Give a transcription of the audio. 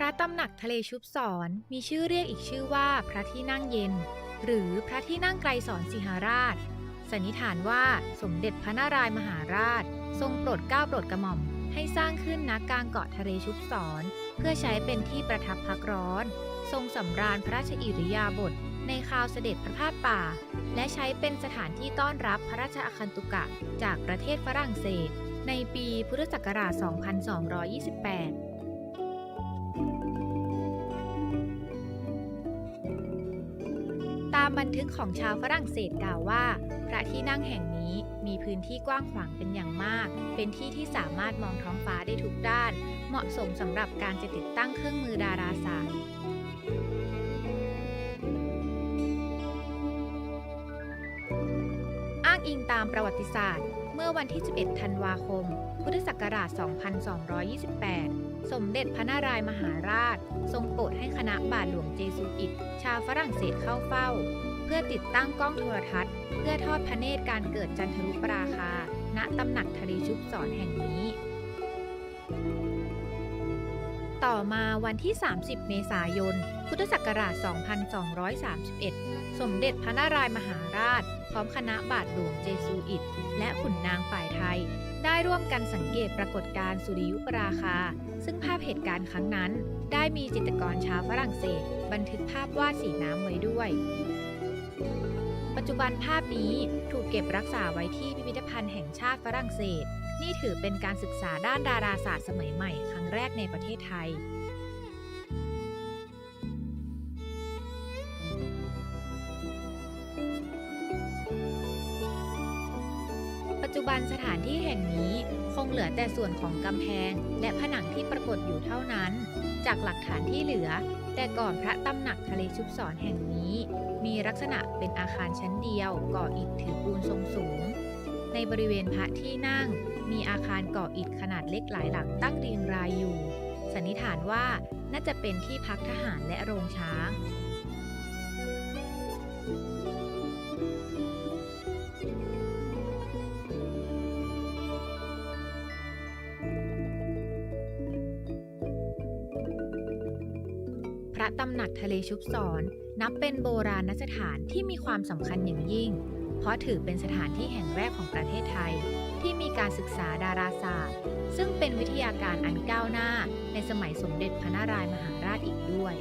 พระตำหนักทะเลชุบสอนมีชื่อเรียกอีกชื่อว่าพระที่นั่งเย็น หรือพระที่นั่งไกรสอนสิหราช สันนิษฐานว่าสมเด็จพระนารายมหาราช ทรงโปรดเกล้าโปรดกระหม่อม ให้สร้างขึ้นณกลางเกาะทะเลชุบสอน เพื่อใช้เป็นที่ประทับพักร้อน ทรงสำราญพระราชอิริยาบถในคราวเสด็จพระพาสป่า และใช้เป็นสถานที่ต้อนรับพระราชอาคันตุกะ จากประเทศฝรั่งเศส ในปีพุทธศักราช 2228ามบันทึกของชาวฝรั่งเศสกล่าวว่า พระที่นั่งแห่งนี้มีพื้นที่กว้างขวางเป็นอย่างมาก เป็นที่ที่สามารถมองท้องฟ้าได้ทุกด้าน เหมาะสมสำหรับการจะติดตั้งเครื่องมือดาราศาสตร์อ้างอิงตามประวัติศาสตร์ เมื่อวันที่ 11 ธันวาคม พุทธศักราช 2228 สมเด็จพระนารายมหาราช ทรงโปรดให้คณะบาทหลวงเจสูอิต ชาวฝรั่งเศสเข้าเฝ้า เพื่อติดตั้งกล้องโทรทัศน์ เพื่อทอดพระเนตรการเกิดจันทรุปราคา ณตำหนักทะเลชุบสอนแห่งนี้ ต่อมาวันที่ 30 เมษายน พุทธศักราช 2231 สมเด็จพระนารายมหาราช พร้อมคณะบาทหลวงเจซูอิต และขุนนางฝ่ายไทย ได้ร่วมกันสังเกตปรากฏการณ์สุริยุปราคา ซึ่งภาพเหตุการณ์ครั้งนั้น ได้มีจิตรกรชาวฝรั่งเศส บันทึกภาพวาดสีน้ำไว้ด้วย ปัจจุบันภาพนี้ถูกเก็บรักษาไว้ที่พิพิธภัณฑ์แห่งชาติฝรั่งเศส นี่ถือเป็นการศึกษาด้านดาราศาสตร์สมัยใหม่ครั้งแรกในประเทศไทยปัจจุบันสถานที่แห่งนี้คงเหลือแต่ส่วนของกำแพง และผนังที่ปรากฏอยู่เท่านั้น จากหลักฐานที่เหลือ แต่ก่อนพระตำหนักทะเลชุบสอนแห่งนี้ มีลักษณะเป็นอาคารชั้นเดียวก่ออิฐถือปูนทรงสูง ในบริเวณพระที่นั่ง มีอาคารก่ออิฐขนาดเล็กหลายหลังตั้งเรียงรายอยู่ สันนิษฐานว่าน่าจะเป็นที่พักทหารและโรงช้างพระตำหนักทะเลชุบสอน นับเป็นโบราณสถานที่มีความสำคัญอย่างยิ่ง เพราะถือเป็นสถานที่แห่งแรกของประเทศไทย ที่มีการศึกษาดาราศาสตร์ ซึ่งเป็นวิทยาการอันก้าวหน้าในสมัยสมเด็จพระนารายมหาราชอีกด้วย